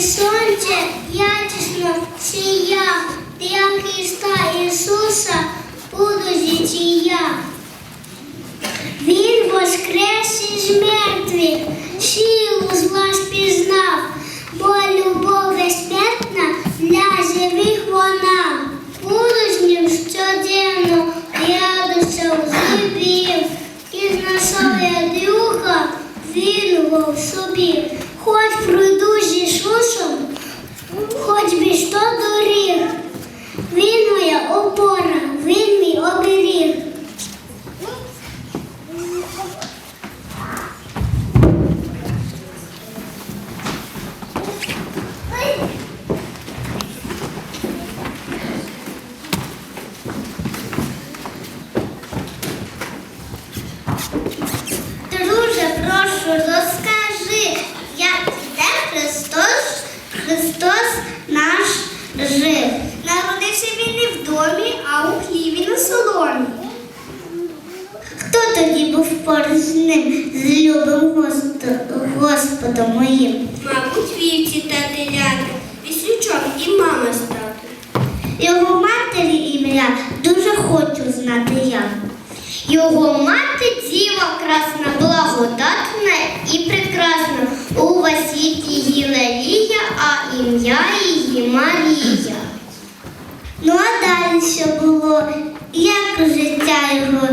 сонце якісно сія, для Христа Ісуса буду життя. Він воскрес із мертвих, силу зла спізнав, бо любов безсмертна для живих вона. Буду з ним щоденно, у злибів, і знасовує духа, вірував в собі. Хоч пройду з хоть би що доріг, Христос, наш жив. Народився він не в домі, а у хліві на соломі. Хто тоді був поруч з ним, з любим Господом моїм? Мабуть, вівці та теляти, віслючок і мама з. Його матері ім'я дуже хочу знати я. Його мати діва красна, благодатна і прекрасна. У васіті Гіларія, а ім'я її Марія. Ну а далі що було? Як життя його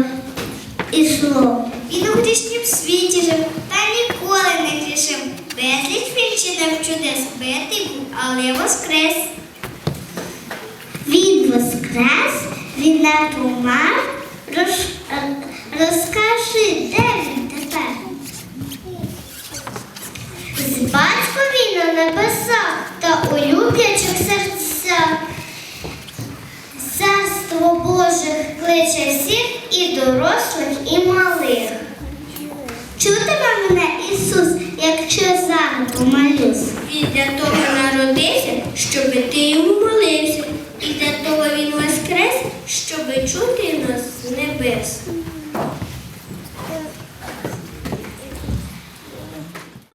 ішло? Він у грішнім світі жив та ніколи не грішив. Безліч він чинив чудес, битий був, але воскрес. Він воскрес, він не помер. Роз, розкажи, де він тепер? З батькові на небесах в серця. Царство Божих кличе всіх і дорослих, і малих. Чутиме мене Ісус, якщо зараз помолюсь. Він для того народився, щоби ти йому